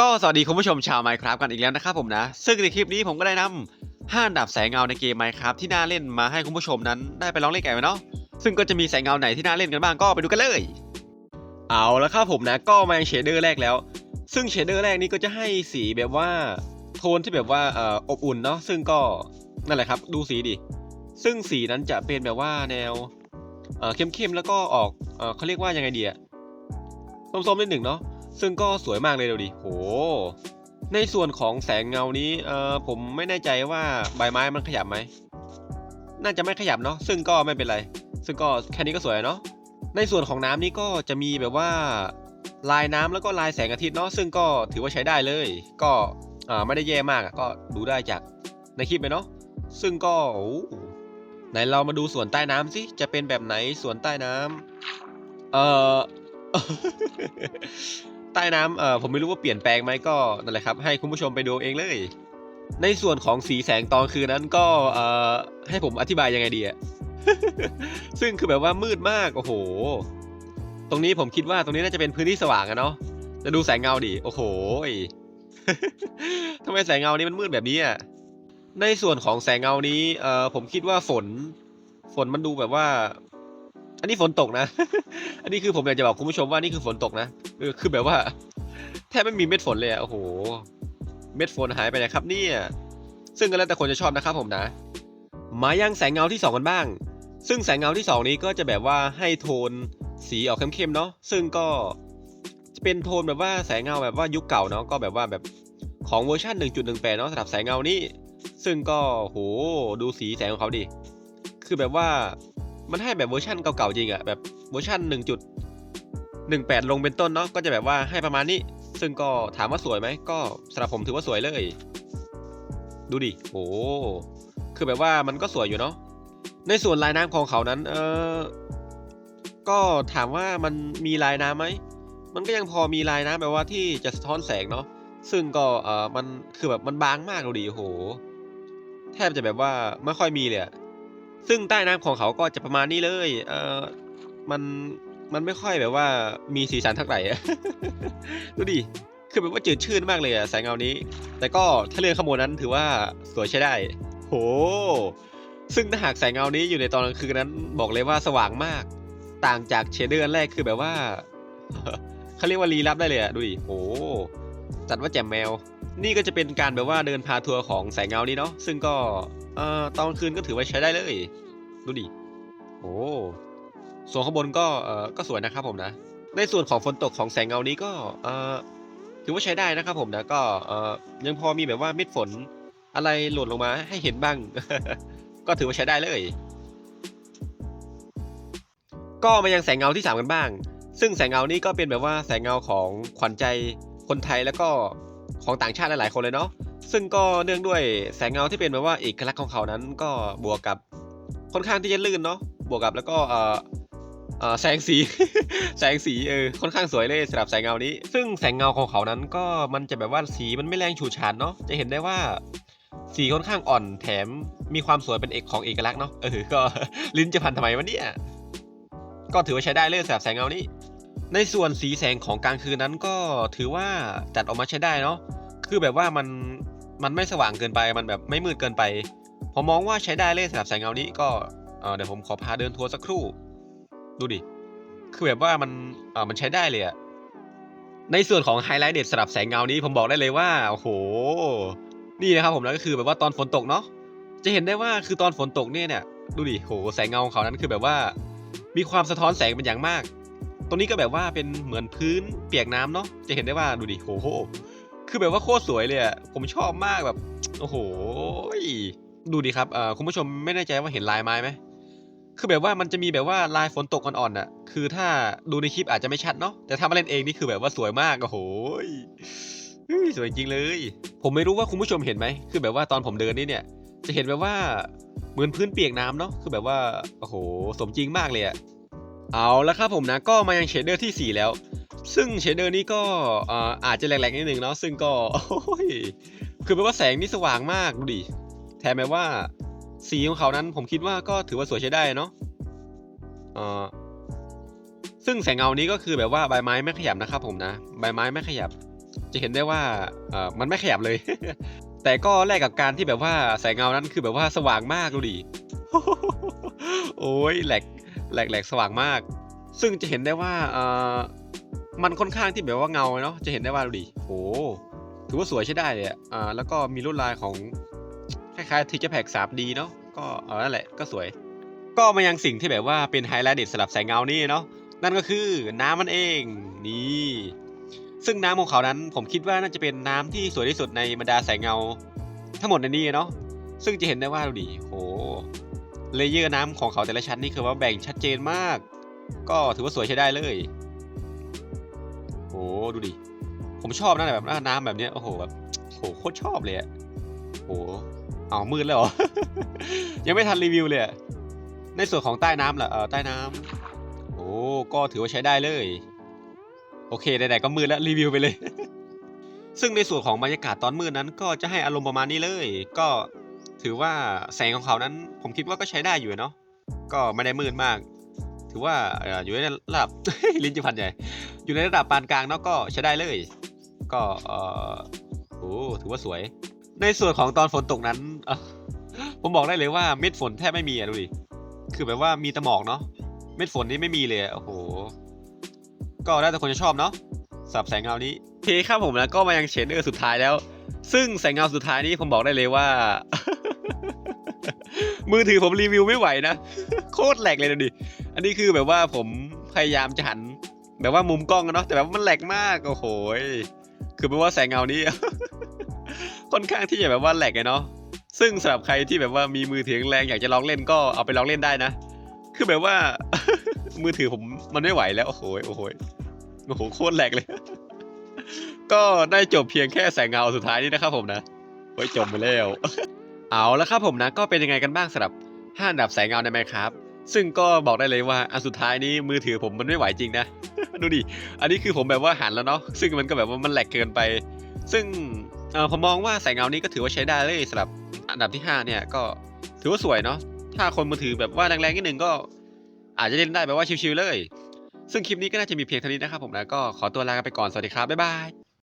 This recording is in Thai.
ก็สวัสดีคุณผู้ชมชาว Minecraft กันอีกแล้วนะครับผมนะ ซึ่งในคลิปนี้ผมก็ได้นำห้าดับแสงเงาในเกม Minecraft ที่น่าเล่นมาให้คุณผู้ชมนั้นได้ไปลองเล่นกันเนาะซึ่งก็จะมีแสงเงาไหนที่น่าเล่นกันบ้างก็ไปดูกันเลย เอาแล้วครับผมนะก็มาเชเดอร์แรกแล้ว ซึ่งเชเดอร์แรกนี้ก็จะให้สีแบบว่าโทนที่แบบว่าออบอุ่นเนาะซึ่งก็นั่นแหละครับดูสีดิซึ่งสีนั้นจะเป็นแบบว่าแนวเข้มๆแล้วก็ออกเอเขาเรียกว่ายังไงดีอะส้มๆนิดหนึ่งเนาะ ซึ่งก็สวยมากเลยเดี๋ยวดิโห ในส่วนของแสงเงานี้เออผมไม่แน่ใจว่าใบไม้มันขยับไหม น่าจะไม่ขยับเนาะ ซึ่งก็ไม่เป็นไร ซึ่งก็แค่นี้ก็สวยเนาะ ในส่วนของน้ำนี้ก็จะมีแบบว่าลายน้ำแล้วก็ลายแสงอาทิตย์เนาะ ซึ่งก็ถือว่าใช้ได้เลย ก็อ่าไม่ได้แย่มากอะก็ดูได้จากในคลิปไปเนาะ ซึ่งก็โอ้ไหนเรามาดูส่วนใต้น้ำสิ จะเป็นแบบไหนส่วนใต้น้ำเอ่อ ใต้น้ำเอ่อผมไม่รู้ว่าเปลี่ยนแปลงไหมก็นั่นแหละครับ ให้คุณผู้ชมไปดูเองเลย ในส่วนของสีแสงตอนคืนนั้นก็เอ่อให้ผมอธิบายยังไงดีอะ ซึ่งคือแบบว่ามืดมากโอ้โห ตรงนี้ผมคิดว่าตรงนี้น่าจะเป็นพื้นที่สว่างอะเนาะจะดูแสงเงาดิโอ้โห ทำไมแสงเงานี้มันมืดแบบนี้อะในส่วนของแสงเงานี้เอ่อผมคิดว่าฝน ฝนมันดูแบบว่า นนี้ฝนตกนะ อันนี้คือผมอยากจะบอกคุณผู้ชมว่านี่คือฝนตกนะคือแบบว่าแทบไม่มีเม็ดฝนเลยอะโอ้โห เม็ดฝนหายไปไหนครับเนี่ยซึ่งก็แล้วแต่คนจะชอบนะครับผมนะ มายังแสงเงาที่สองกันบ้าง ซึ่งแสงเงาที่สองนี้ก็จะแบบว่าให้โทนสีออกเข้มๆเนาะ ซึ่งก็จะเป็นโทนแบบว่าแสงเงาแบบว่ายุคเก่าเนาะ ก็แบบว่าแบบของเวอร์ชัน1.18 เนาะสำหรับแสงเงานี้ ซึ่งก็โหดูสีแสงของเขาดิ คือแบบว่า มันให้แบบเวอร์ชันเก่าๆจริงอะแบบเวอร์ชัน1.18 ลงเป็นต้นเนาะก็จะแบบว่าให้ประมาณนี้ ซึ่งก็ถามว่าสวยไหมก็สำหรับผมถือว่าสวยเลย ดูดิโอ้คือแบบว่ามันก็สวยอยู่เนาะในส่วนลายน้ำของเขานั้น เออก็ถามว่ามันมีลายน้ำไหมมันก็ยังพอมีลายน้ำแบบว่าที่จะสะท้อนแสงเนาะซึ่งก็เออมันคือแบบมันบางมากดูดิโอ้โห แทบจะแบบว่าไม่ค่อยมีเลยอะ ซึ่งใต้น้ำของเขาก็จะประมาณนี้เลย เออมันมันไม่ค่อยแบบว่ามีสีสันเท่าไหร่ ดูดิ คือแบบว่าจืดชืดมากเลยอะแสงเงานี้ แต่ก็ถ้าเรื่องขโมยนั้นถือว่าสวยใช้ได้ โห ซึ่งถ้าหากแสงเงานี้อยู่ในตอนกลางคืนนั้น บอกเลยว่าสว่างมาก ต่างจากเชเดอร์อันแรกคือแบบว่าเขาเรียกว่ารีลับได้เลยอะดูดิ โห จัดว่าแจ่มแมว นี่ก็จะเป็นการแบบว่าเดินพาทัวร์ของแสงเงานี้เนาะ ซึ่งก็ เอ่อตอนคืนก็ถือว่าใช้ได้เลย ดูดิโอ้ส่วนข้างบนก็เอ่อก็สวยนะครับผมนะ ในส่วนของฝนตกของแสงเงานี้ก็เอ่อถือว่าใช้ได้นะครับผมนะก็เอ่อยังพอมีแบบว่าเม็ดฝนอะไรหล่นลงมาให้เห็นบ้าง ก็ถือว่าใช้ได้เลย ก็มายังแสงเงาที่สามกันบ้าง ซึ่งแสงเงานี้ก็เป็นแบบว่าแสงเงาของขวัญใจคนไทยแล้วก็ของต่างชาติหลายๆคนเลยเนาะ ซึ่งก็เนื่องด้วยแสงเงาที่เป็นแบบว่าเอกลักษณ์ของเขานั้นก็บวกกับค่อนข้างที่จะลื่นเนาะบวกกับแล้วก็เออเออแสงสี แสงสีเออค่อนข้างสวยเลยสำหรับแสงเงานี้ ซึ่งแสงเงาของเขานั้นก็มันจะแบบว่าสีมันไม่แรงฉูดฉาดเนาะจะเห็นได้ว่าสีค่อนข้างอ่อนแถมมีความสวยเป็นเอกของเอกลักษณ์เนาะเออก็ลิ้นจะพันทำไมวะเนี่ยก็ถือว่าใช้ได้เลยสำหรับแสงเงานี้ ในส่วนสีแสงของกลางคืนนั้นก็ถือว่าจัดออกมาใช้ได้เนาะคือแบบว่ามัน มันไม่สว่างเกินไปมันแบบไม่มืดเกินไป ผมมองว่าใช้ได้เลยสำหรับแสงเงานี้ก็เดี๋ยวผมขอพาเดินทัวร์สักครู่ ดูดิ คือแบบว่ามันเอ่อมันใช้ได้เลยอะในส่วนของไฮไลท์เด็ดสำหรับแสงเงานี้ผมบอกได้เลยว่าโอ้โห นี่นะครับผมแล้วก็คือแบบว่าตอนฝนตกเนาะจะเห็นได้ว่าคือตอนฝนตกเนี่ยเนี่ยดูดิโหแสงเงาของเขานั้นคือแบบว่า มีความสะท้อนแสงเป็นอย่างมาก ตรงนี้ก็แบบว่าเป็นเหมือนพื้นเปียกน้ำเนาะจะเห็นได้ว่าดูดิโห คือแบบว่าโคตรสวยเลยอะผมชอบมากแบบ โอ้โห ดูดิครับเอ่อคุณผู้ชมไม่แน่ใจว่าเห็นลายไม้ไหม คือแบบว่ามันจะมีแบบว่าลายฝนตกอ่อนๆน่ะ คือถ้าดูในคลิปอาจจะไม่ชัดเนาะ แต่ถ้ามาเล่นเองนี่คือแบบว่าสวยมาก โอ้โหสวยจริงเลย ผมไม่รู้ว่าคุณผู้ชมเห็นไหม คือแบบว่าตอนผมเดินนี่เนี่ย จะเห็นแบบว่าเหมือนพื้นเปียกน้ำเนาะ คือแบบว่า โอ้โห สมจริงมากเลยอะเอาแล้วครับผมนะ ก็มายังเชดเดอร์ที่ 4 แล้ว ซึ่งเชดเดอร์นี้ก็อาจจะแหลกๆนิดนึงเนาะซึ่งก็คือแปลว่าแสงนี่สว่างมากดูดิแถมแม้ว่า สีของเขานั้นผมคิดว่าก็ถือว่าสวยใช้ได้เนาะซึ่งแสงเงานี้ก็คือแบบว่าใบไม้ไม่ขยับนะครับผมนะใบไม้ไม่ขยับ จะเห็นได้ว่ามันไม่ขยับเลย แต่ก็แลกกับการที่แบบว่าแสงเงานั้นคือแบบว่าสว่างมากดูดิโอ้ยแหลกแหลกแหลกสว่างมาก ซึ่งจะเห็นได้ว่า มันค่อนข้างที่แบบว่าเงาเนาะจะเห็นได้ว่าดูดิโอ้ถือว่าสวยใช้ได้เลยอะอ่าแล้วก็มีลวดลายของคล้ายๆทีเจแพ็ก 3D เนาะก็เออนั่นแหละก็สวย ก็มายังสิ่งที่แบบว่าเป็นไฮไลท์เด็ดสำหรับแสงเงานี่เนาะนั่นก็คือน้ำมันเองนี่ซึ่งน้ำของเขานั้นผมคิดว่าน่าจะเป็นน้ำที่สวยที่สุดในบรรดาแสงเงา ทั้งหมดในนี้เนาะซึ่งจะเห็นได้ว่าดูดิโหเลเยอร์น้ำของเขาแต่ละชั้นนี่คือว่าแบ่งชัดเจนมาก ก็ถือว่าสวยใช้ได้เลย ดูดิ ผมชอบนะแบบน้ำแบบเนี้ยโอ้โหแบบโหโคตรชอบเลยอะโหอ๋อมืดแล้วเหรอ ยังไม่ทันรีวิวเลยในส่วนของใต้น้ำล่ะเออใต้น้ำโอ้ก็ถือว่าใช้ได้เลย โอเคไหนๆก็มืดแล้วรีวิวไปเลย ซึ่งในส่วนของบรรยากาศตอนมืดนั้น ก็จะให้อารมณ์ประมาณนี้เลย ก็ถือว่าแสงของเขานั้น ผมคิดว่าก็ใช้ได้อยู่เนาะก็ไม่ได้มืดมาก ถือว่าอยู่ในระดับ ลิ้นจุพันใหญ่ อยู่ในระดับปานกลางเนาะก็ใช้ได้เลย ก็เออโอ้ถือว่าสวย ในส่วนของตอนฝนตกนั้นผมบอกได้เลยว่าเม็ดฝนแทบไม่มีอะดูดิคือแบบว่ามีต่หมอกเนาะเม็ดฝนนี่ไม่มีเลยโอ้โหก็ได้แต่คนจะชอบเนาะสับแสงเงานี้โอเคครับผมแล้วก็มายังเชนเดอร์สุดท้ายแล้ว ซึ่งแสงเงาสุดท้ายนี้ผมบอกได้เลยว่า มือถือผมรีวิวไม่ไหวนะ โคตรแหลกเลยนะดิ อันนี้คือแบบว่าผมพยายามจะหัน แบบว่ามุมกล้องเนาะแต่แบบว่ามันแหลกมากโอ้โหยคือแปลว่าแสงเงานี้ ค่อนข้างที่จะแบบว่าแหลกไงเนาะซึ่งสำหรับใครที่แบบว่ามีมือถือแรงอยากจะลองเล่นก็เอาไปลองเล่นได้นะ คือแบบว่า มือถือผมมันไม่ไหวแล้วโอ้โหยโอ้โหยโอ้โหโคตรแหลกเลย ก็ได้จบเพียงแค่แสงเงาสุดท้ายนี้นะครับผมนะโอ้ยจบไปแล้ว เอาแล้วครับผมนะ ก็เป็นยังไงกันบ้างสำหรับ5อันดับแสงเงาในไหมครับ ซึ่งก็บอกได้เลยว่าอันสุดท้ายนี้มือถือผมมันไม่ไหวจริงนะ ดูดิ อันนี้คือผมแบบว่าหันแล้วเนาะ ซึ่งมันก็แบบว่ามันแหลกเกินไป ซึ่งผมมองว่าแสงเงานี้ก็ถือว่าใช้ได้เลยสำหรับอันดับที่ 5 เนี่ยก็ถือว่าสวยเนาะ ถ้าคนมือถือแบบว่าแรงๆนิดนึงก็ อาจจะเล่นได้แบบว่าชิวๆเลย ซึ่งคลิปนี้ก็น่าจะมีเพียงเท่านี้นะครับผมนะ ก็ขอตัวลาไปก่อน สวัสดีครับ บ๊ายบาย